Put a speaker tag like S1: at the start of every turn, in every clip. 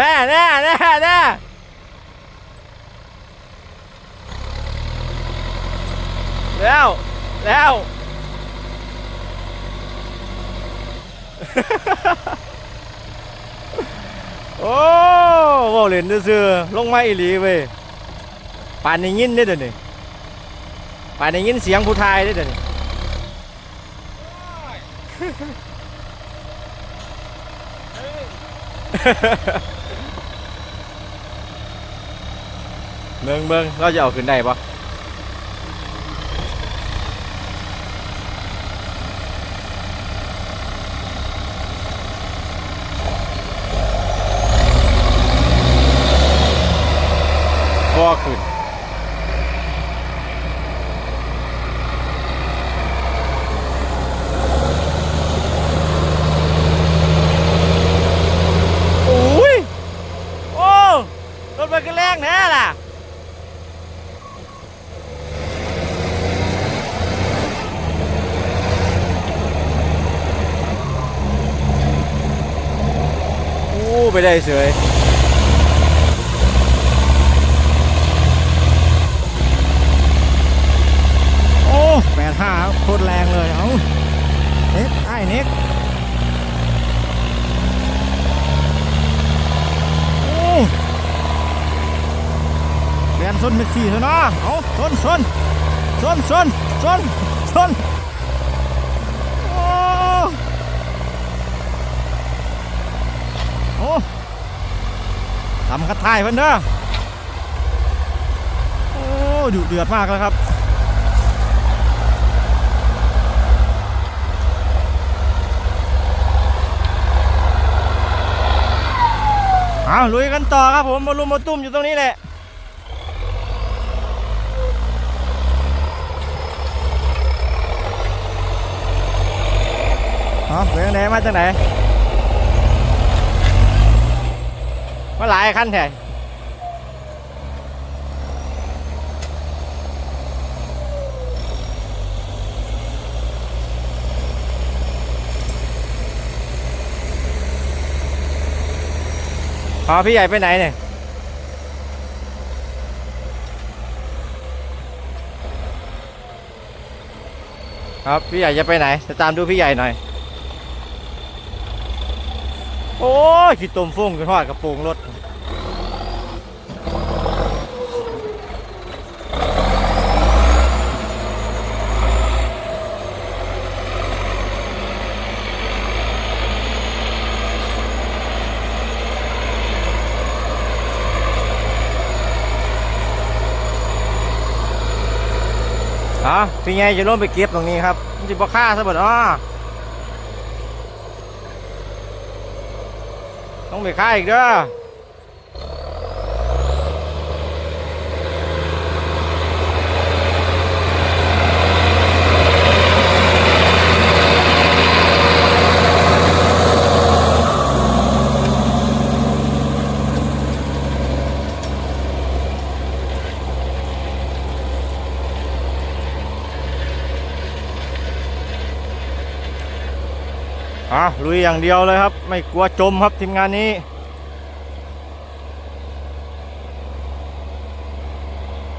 S1: แน่แน่แน่แน่แล้วแล้วโอ้เว่าเล่นซื่อลงมาอีหลีเว้ยป่านได้ยินได้เดี๋ยวนี้ป่านได้ยินเสียงผู้ทายได้เดี๋ยวนี้ เมืองเมืองเราจะเอาขึ้นได้ปะก็ขึ้น โอ้ย โอ้ รถมันก็แรงแน่ล่ะ โอ้ ไปได้เสยโอ้แปดห้าโคตรแรงเลยเอาเน็กไอ้เน็กโอ้แบนส้นเม็ดสี่เถอะเนาะเอาส้นส้นส้นส้นส้นส้นโอ้ โอ้ทำกระท่ายเพิ่นเด้อโอ้ดุเดือดมากแล้วครับเอาลุยกันต่อครับผมมารุมมาตุ้มอยู่ตรงนี้แหละเอาเรื่องไหนมาจากไหนายคันแท้อ๋อพี่ใหญ่ไปไหนเนี่ยครับพี่ใหญ่จะไปไหนจะตามดูพี่ใหญ่หน่อย โอ้ยขี้ตุ่มฟุ้งกันทอดกระโปรงรถ อ๋อพี่ไงจะลงไปเก็บตรงนี้ครับมันจะบ่ค่าซะบ่อ๋อต้องไปค่าอีกเด้อ อะลุยอย่างเดียวเลยครับ ไม่กลัวจมครับทีมงานนี้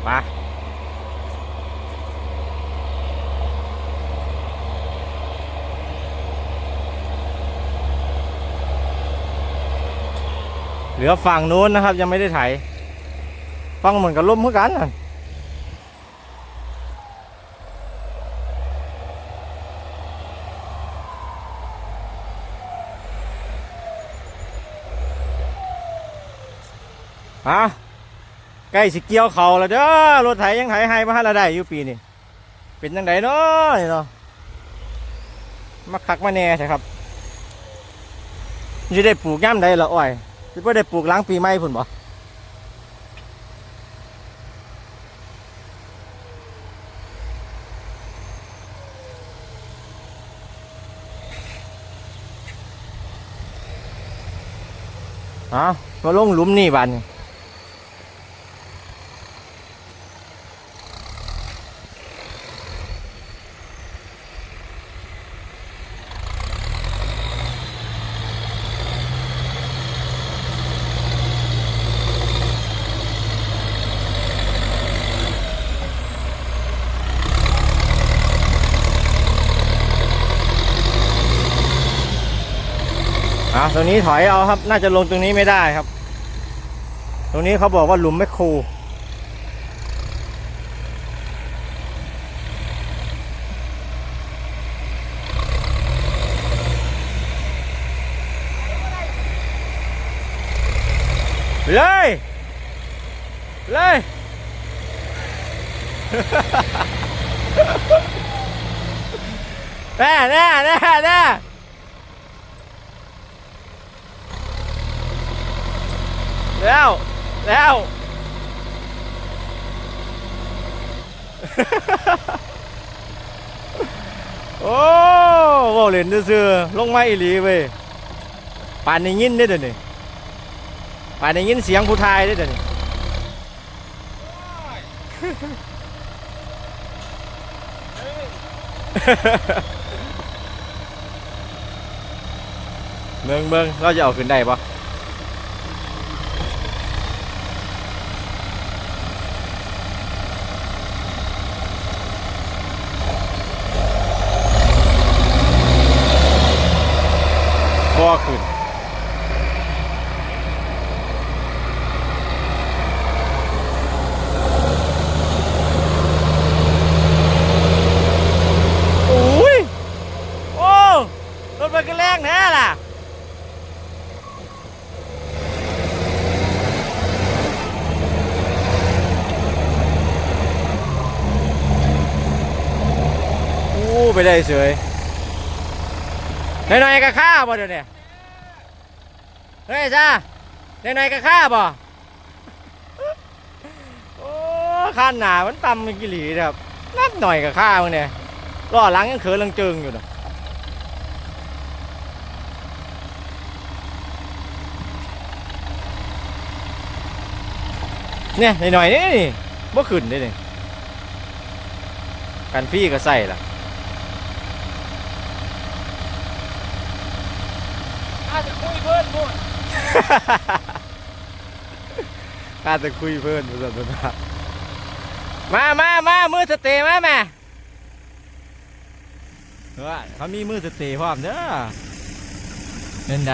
S1: ไปเหลือฝั่งนู้นนะครับ ยังไม่ได้ไถฝั่งเหมือนกับล่มเหมือนกัน ฮะใกล้สิเกี่ยวเขาแล้วเด้อรถไถยังไถให้มาให้เราได้อยู่ปีนี้เป็นยังไงเนาะนี่เนาะมาคักมาแน่ใช่ครับจะได้ปลูกย่ำใดละอ้อยจะไ่ได้ปลูกล้างปีใหม่พุ่นบ่ฮะมาลงหลุมนี่บานนี้ อะตรงนี้ถอยเอาครับ น่าจะลงตรงนี้ไม่ได้ครับ ตรงนี้เขาบอกว่าหลุมไม่คูเลย เลย แน่แน่แน่แน่ แล้ว แล้ว โอ้โหเล่นซื่อๆลงมาอีหลีเว้ยป่านได้ยินได้เดี๋ยวนี้ป่านได้ยินเสียงผู้ทายได้เดี๋ยวนี้เมืองเมืองเราจะเอาขึ้นได้ปะ บ่ขึ้นโอ้ยโอ้รถมันก็แรงแน่ล่ะอู้ไปได้เฉยหน่อยๆก็ฆ่าบ่เดี๋ยวนี้ เฮ้ยจ้าหน่อยๆก็ฆ่าบ่โอ้ข้านหนามันตำมันกิหลีนะครับนับหน่อยก็ฆ่ามึงเนี่ยล้อหลังยังเขินลังจึงอยู่นะเนี่ยหน่อยๆนี่นี่บ่ขึ้นได้นี่กันพี่ก็ใส่ละ
S2: อาจจะคุยเพิ่นพูด
S1: ข้าจะคุยเพื่อนสุดสุดมามามามือสเตย์มาแม่เฮ้ยเขามีมือสเตย์พร้อมเด้อเป็นได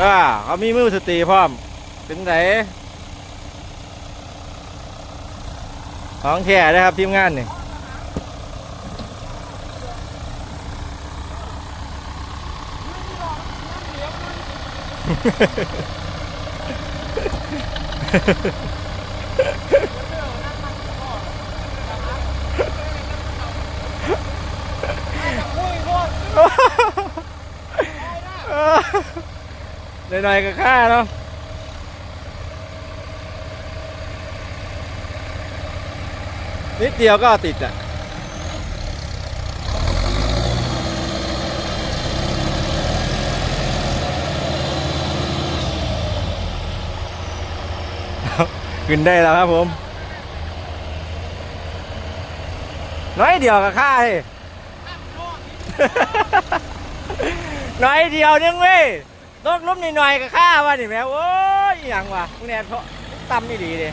S1: อ่าเขามีมือสเตย์พร้อม เป็นไดของแท้นะครับทีมงานนี่
S2: คุยพูด
S1: หน่อยๆก็ค่าเนาะนิดเดียวก็ติดอะ ขึ้นได้แล้วครับผม น้อยเดียวก็ค่าเลยน้อยเดียวนึงเว้ยตกหลุมนิดหน่อยก็ค่าว่านี่แม่โอ้ยอหย่างวะมึงเนี่ยเพราะต่ำนี่ดีเลย